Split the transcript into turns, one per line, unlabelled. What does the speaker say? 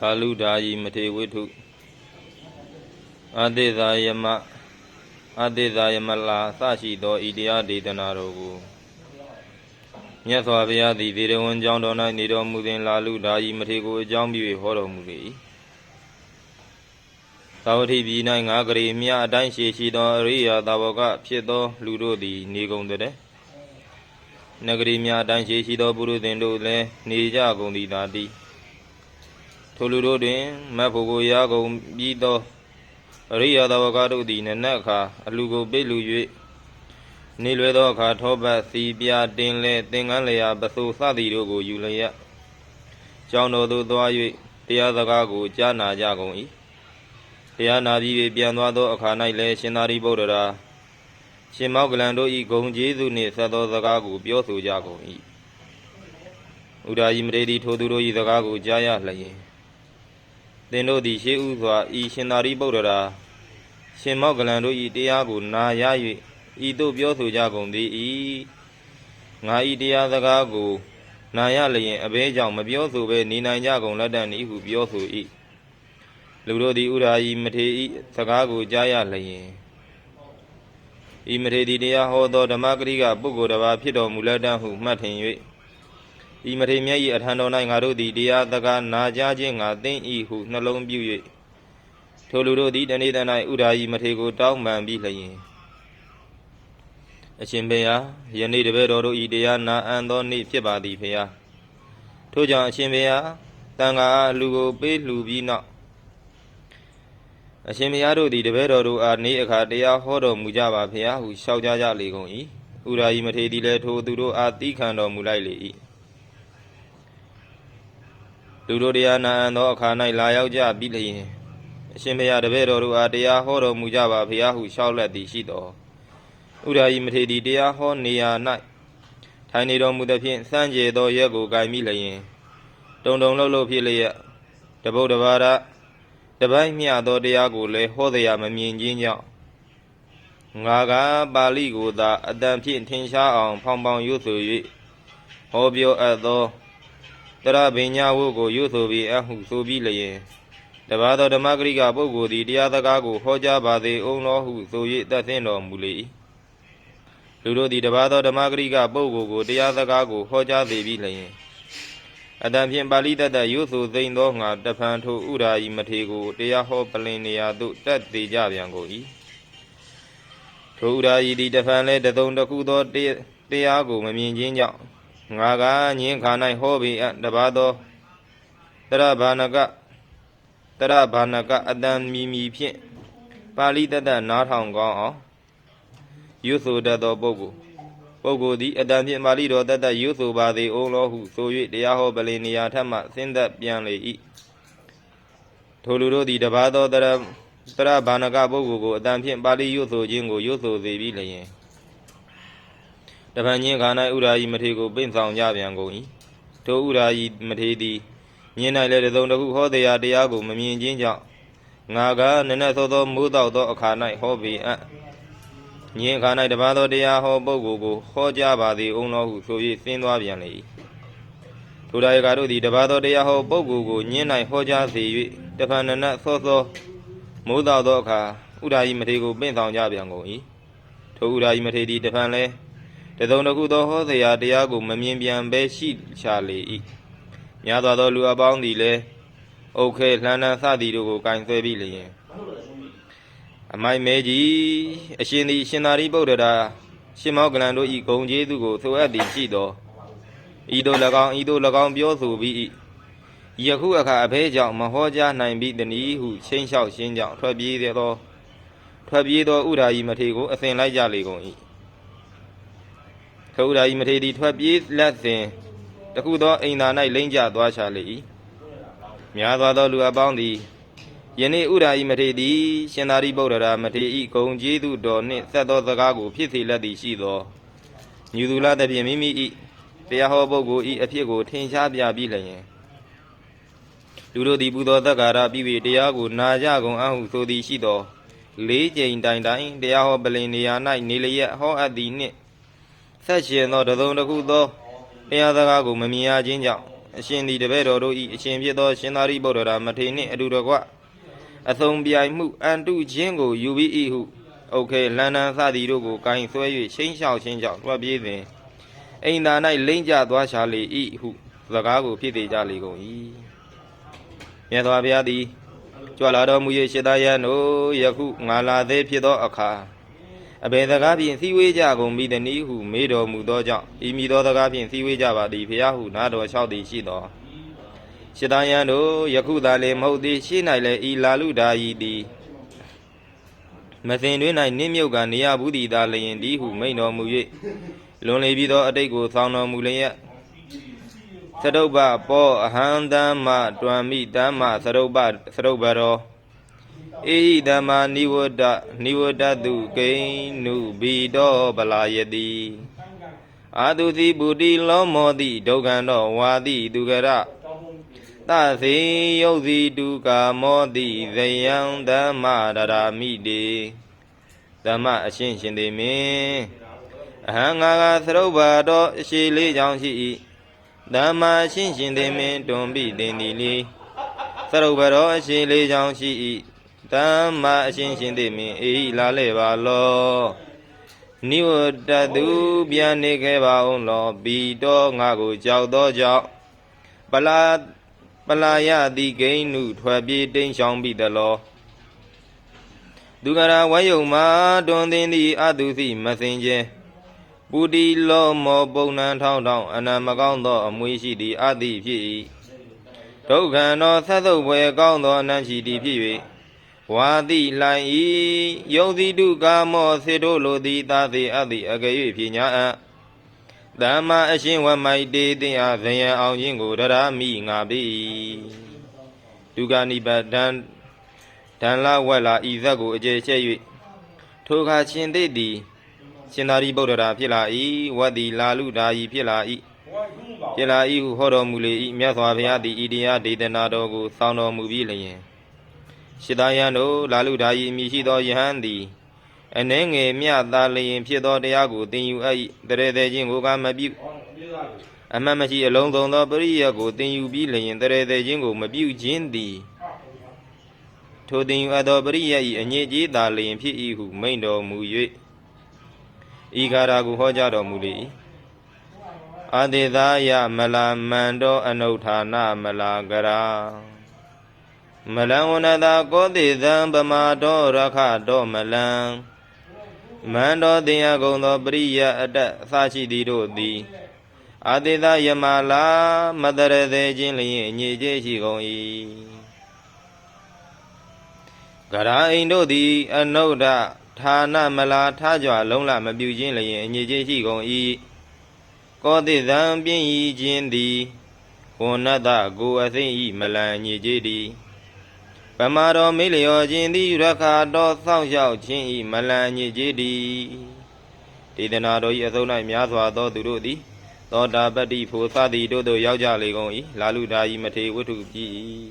ကာလုဒာယိမထေဝိထုအတေသာယမအတေသာယမလာအစရှိသောဤတရားဒေသနာတော်ကိုမြတ်စွာဘုရားသည်ဒေရဝံကျောင်းတော်၌နေတော်မူသည်လာလုဒာယိမထေကိုအကြောင်းပြု၍ဟောတော်မူလေ၏သာဝတိပြည်၌ငါးကလေးမြအတိုင်းရှိရှိသောအရိယာသာဝကဖြစ်သောလူတို့သည် နေကုန်တဲ့နဂရီများအတိုင်းရှိရှိသောပုရုသင်တို့လည်းနေကြကုန်သည်သာတည်း ထိုလူတို့တွင်မတ်ဖို့ကိုရကုန်ပြီးသောအရိယာသဝကတို့သည်နနက်အခါအလူကိုပိတ်လူ၍နေလွယ်သောအခါထောပတ်စီပြတင်လဲသင်္ကန်းလျာပစိုးစသည်တို့ကိုယူလျက်ကျောင်းတော်သို့သွား၍တရားစကားကိုကြားနာကြကုန်၏တရားနာပြီး၍ပြန်သွားသောအခါ၌လည်းရှင်သာရိပုတ္တရာရှင်မောကလန်တို့၏ဂုံကျေးဇူးနှင့်ဆက်သောစကားကိုပြောဆိုကြကုန်၏ဥဒာယိမရေတိထိုသူတို့၏စကားကိုကြားရလျင် သင်တို့သည်ရှေးဥစွာဤရှင်သာရိပုတ္တရာရှင်မောကလန်တို့ဤတရားကိုနာရ၍ဤသို့ပြောဆိုကြကုန်သည်ဤငါဤတရားစကားကိုနာရလျင်အဘဲကြောင့်မပြောဆိုဘဲနေနိုင်ကြကုန်လက်တန်ဤဟုပြောဆို၏လူတို့သည်ဥရာဤမထေဤစကားကိုကြားရလျင်ဤမထေသည်တရားဟောသောဓမ္မဂရိကပုဂ္ဂိုလ်တစ်ပါးဖြစ်တော်မူလက်တန်ဟုမှတ်ထင်၍ ဤမထေမြတ်၏အထံတော်၌ငါတို့သည်တရားစကားနာကြားခြင်းငါသိမ့်၏ဟုနှလုံးပြု၍ထိုလူတို့သည်တနေ့တ၌ဥရာဤမထေကိုတောင်းပန်ပြီးလျင်အရှင်ဘေယယနေ့တပည့်တော်တို့ဤတရားနာအံသောနေ့ဖြစ်ပါသည်ဖေယထို့ကြောင့်အရှင်ဘေယတန်ခါအားလူကိုပေးလှူပြီးနောက်အရှင်ဘုရားတို့သည်တပည့်တော်တို့အားနေ့အခါတရားဟောတော်မူကြပါဖေယဟုလျှောက်ကြကြလေကုန်၏ဥရာဤမထေသည်လည်းထိုသူတို့အားတီးခံတော်မူလိုက်လေ၏ လူတို့တရားနာအံသောအခါ၌လာရောက်ကြပြီးလျင်အရှင်ဘုရားတပည့်တော်တို့အားတရားဟောတော်မူကြပါဖေယဟုလျှောက်လက်သည်ရှိတော်ဥရာဤမထေသည်တရားဟောနေရာ၌ထိုင်နေတော်မူသဖြင့်စံကြယ်သောရက်ကိုဂိုင်မိလျင်တုံတုံလှုပ်လှုပ်ဖြစ်လျက်တပုတ်တပါရတပိုင်းမျှသောတရားကိုလည်းဟောတရားမမြင်ခြင်းကြောင့်ငါကပါဠိကိုသာအတန်ဖြင့်ထင်ရှားအောင် ဖောင်ဖောင်ရွတ်ဆို၍ဟောပြောအပ်သော တရပညာဝုကိုရွတ်ဆိုပြီးအဟုဆိုပြီးလျင်တပါသောဓမ္မဂရိကပုဂ္ဂိုလ်သည်တရားစကားကိုဟောကြားပါစေအောင်တော်ဟုဆို၍တတ်သိတော်မူလေ၏လူတို့သည်တပါသောဓမ္မဂရိကပုဂ္ဂိုလ်ကိုတရားစကားကိုဟောကြားစေပြီးလျင်အတန်ဖြင့်ပါဠိတတ်တတ်ရွတ်ဆိုသိမ့်သောငါတဖန်ထိုဥရာဤမထေကိုတရားဟောပလင်နေရာသို့တက်သေးကြပြန်ကုန်၏ထိုဥရာဤသည်တဖန်လဲတသုံတစ်ခုသောတရားကိုမမြင်ခြင်းကြောင့် ငါကညင်းခါ၌ဟောပြီးအတပါသောတရဘာနကတရဘာနကအတန်မီမီဖြင့်ပါဠိတတ်တတ်နားထောင်ကောင်းအောင်ရွတ်ဆိုတတ်သောပုဂ္ဂိုလ်ပုဂ္ဂိုလ်သည်အတန်ဖြင့်ပါဠိတော်တတ်တတ်ရွတ်ဆိုပါသည်အောင်လောဟုဆို၍တရားဟောပလင်နေရာထက်မှဆင်းသက်ပြန်လေ၏ထိုလူတို့သည်တပါသောတရတရဘာနကပုဂ္ဂိုလ်ကိုအတန်ဖြင့်ပါဠိရွတ်ဆိုခြင်းကိုရွတ်ဆိုစေပြီးလျင် တပန်ချင်းခါ၌ဥရာယီမထေကိုပင့်ဆောင်ကြပြန်ကုန်၏ထိုဥရာယီမထေသည်မြင်၌လည်းတစုံတစ်ခုဟောတရားတရားကိုမမြင်ခြင်းကြောင့်ငါကနည်းနည်းသောသောမိုးတောက်သောအခါ၌ဟောပေအပ်ညင်အခါ၌တပါသောတရားဟောပုဂ္ဂိုလ်ကိုဟောကြားပါသည်အောင်တော်ဟုဆို၍ဆင်းသွားပြန်လေ၏ထိုဒါယကတို့သည်တပါသောတရားဟောပုဂ္ဂိုလ်ကိုညင်၌ဟောကြားစေ၍တဖန်နနတ်သောသောမိုးတောက်သောအခါဥရာယီမထေကိုပင့်ဆောင်ကြပြန်ကုန်၏ထိုဥရာယီမထေသည်တဖန်လဲ တစုံတစ်ခုသောဟောစရာတရားကိုမမြင်ပြန်ဘဲရှိချလေ၏များစွာသောလူအပေါင်းသည်လည်းအုတ်ခဲလှမ်းနှံစသည်တို့ကိုကင်ဆွဲပြီးလျင်အမိုက်မဲကြီးအရှင်သည်ရှင်သာရိပုတ္တရာရှင်မောကလန်တို့ဤဂုံကျေးဇူးကိုဆိုအပ်သည်ရှိသောဤသို့၎င်းဤသို့၎င်းပြောဆိုပြီးယခုအခါအဘဲကြောင့်မဟောကြားနိုင်ပြီတနည်းဟုချင်းလျှောက်ရှင်းကြောင့်ထွက်ပြေးသောထွက်ပြေးသောဥရာယီမထေကိုအစဉ်လိုက်ကြလေကုန်၏ ထိုဥရာယီမထေသည်ထွက်ပြေးလက်စဉ်တခုသောအိမ်သာ၌လိမ့်ကျသွားချလေ၏များစွာသောလူအပေါင်းသည်ယနေ့ဥရာယီမထေသည်ရှင်သာရိပုတ္တရာမထေဤဂုံကျေးဇူးတော်နှင့်ဆက်သောစကားကိုဖြစ်စေလက်သည်ရှိသောညူသူလာသည်ဖြင့်မိမိ၏တရားဟောပုဂ္ဂိုလ်၏အဖြစ်ကိုထင်ရှားပြပြီးလျင်လူတို့သည်ပူသောသက်္ကာရပြီး၍တရားကိုနာကြကုန်အဟုဆိုသည်ရှိသောလေးကြိမ်တိုင်တိုင်တရားဟောပလင်နေရာ၌နေလျက်ဟောအပ်သည်နှင့် ဆက်ရှင်သောတစုံတစ်ခုသောတရားစကားကိုမမြင်ရခြင်းကြောင့်အရှင်သည်တပည့်တော်တို့ဤအရှင်ဖြစ်သောရှင်သာရိပုတ္တရာမထေရနှင့်အတူတကွအသုံပြိုင်မှုအန်တုခြင်းကိုယူပြီးဤဟုအုတ်ခဲလန္တန်စသည်တို့ကိုကင်ဆွဲ၍ချင်းလျှောက်ချင်းကြောင့်တွားပြေးစဉ်အိမ်သာ၌လိမ့်ကျသွားရှာလေဤဟုစကားကိုဖြစ်သေးကြလေကုန်၏မြတ်စွာဘုရားသည်ကြွလာတော်မူ၍ရှစ်သားရန်တို့ယခုငါလာသေးဖြစ်သောအခါ အဘယ်စကားဖြင့်စည်းဝေးကြကုန်မိသနည်းဟုမေးတော်မူသောကြောင့်ဤမိသောစကားဖြင့်စည်းဝေးကြပါသည်ဖျားဟုနာတော်လျှောက်သည်ရှိသောရှစ်သားရန်တို့ယခုသာလေမဟုတ်သည်ရှေ့၌လည်းဤလာလူဓာယီသည်မစင်တွင်၌နင်းမြုပ်ကနေရဘူးသည်သာလျင်သည်ဟုမိန်တော်မူ၍လွန်လေပြီးသောအတိတ်ကိုဆောင်းတော်မူလျက်သရုပ်ပပောအဟံတမ္မတွံမိတမ္မသရုပ်ပသရုပ်ပရော အေဟိဓမ္မာနိဝတ္တနိဝတ္တတုဂိနုဘီတောပလာယတိအာတုတိပုတိလောမောတိဒုက္ခံတောဝါတိသူကရသစေယုတ်စီတုကာမောတိဇယံဓမ္မရရာမိတေဓမ္မအရှင်ရှင်သေမင်းအဟံငါကသရုပ်ဘာတော်အရှိလေးချောင်းရှိ၏ဓမ္မအရှင်ရှင်သေမင်းတွန်ပိတင်ဒီလီသရုပ်ဘာတော်အရှိလေးချောင်းရှိ၏ ဓမ္မအရှင်ရှင်သေမင်းအေဟိလာလေပါလောနိဝတ္တတုပြန်နေခဲ့ပါအောင်လောဘီတော်ငါကိုကြောက်သောကြောင့်ပလာပလာယတိဂိဏုထွက်ပြေးတိမ်ရှောင်ပြီတလောဒုက္ခရာဝယုံမာတွင်သိသည်အတုသိမစင်ခြင်းပုတိလောမောပုံနံထောင်းထောင်းအနံမကောင်းသောအမွေရှိသည်အတိဖြစ်၏ဒုက္ခံသောဆက်သုတ်ဘွယ်ကောင်းသောအနံ့ရှိသည်ဖြစ်၍ ဝါတိလှိုင်ဤယုံစီတုကာမောစေတို့လိုသည်သာစေအပ်သည်အကယ်၍ဖြညာအပ်ဓမ္မအရှင်ဝမိုက်တေတင်အားဇယံအောင်ခြင်းကိုရရမိငါပြီဒုက္ခနိဗ္ဗာန်ဒန်လာဝက်လာဤဇက်ကိုအကျေချက်၍ထိုခါရှင်သိသည်ရှင်သာရိပုတ္တရာဖြစ်လာ၏ဝတ်သည်လာလူဓာယီဖြစ်လာ၏ဖြစ်လာ၏ဟုဟောတော်မူလေ၏မြတ်စွာဘုရားသည်ဤတရားဒေသနာတော်ကိုစောင့်တော်မူပြီးလျင် ရှစ်သားယံတို့လာလူဓာယီအမည်ရှိသောယဟန်သည်အနှဲငယ်မြသာလျင်ဖြစ်သောတရားကိုသင်ယူအပ်၏တရေသေးခြင်းကိုကမပြုအမှတ်မရှိအလုံးစုံသောပရိယတ်ကိုသင်ယူပြီးလျင်တရေသေးခြင်းကိုမပြုခြင်းသည်ထိုသင်ယူအပ်သောပရိယတ်၏အညစ်အကြေးသာလျင်ဖြစ်၏ဟုမိန့်တော်မူ၍ဤကာရာကိုဟောကြားတော်မူလေ၏အာတိသာယမလာမန္တောအနုဌာနမလာကရာ မလံဝနတာကောတိသံပမာတောရခတောမလံမန္တောတင်ယကုံသောပရိယအတ္တအစရှိသည်တို့သည်အာတိသယမလာမတရသေးခြင်းလျင်အညစ်အကြေးရှိကုန်၏ဂရာအိမ်တို့သည် အနုဒ္ဒဌာနမလာထားကြွလုံးလမပြုခြင်းလျင်အညစ်အကြေးရှိကုန်၏ကောတိသံပြင်းဤခြင်းသည်ကိုနတ္တကိုအသိဤမလံညစ်ကြေးသည် ပမာတော်မေးလျောခြင်းသည်ရခါတော်စောင့်ရှောက်ခြင်းဤမလံညစ်ကြေးသည်ဒေသနာတော်ဤအစုံ၌များစွာသောသူတို့သည်သောတာပတ္တိဖို့သသည်တို့တို့ရောက်ကြလေကုန်၏လာလူဓာယီမထေဝတ္ထုကြည်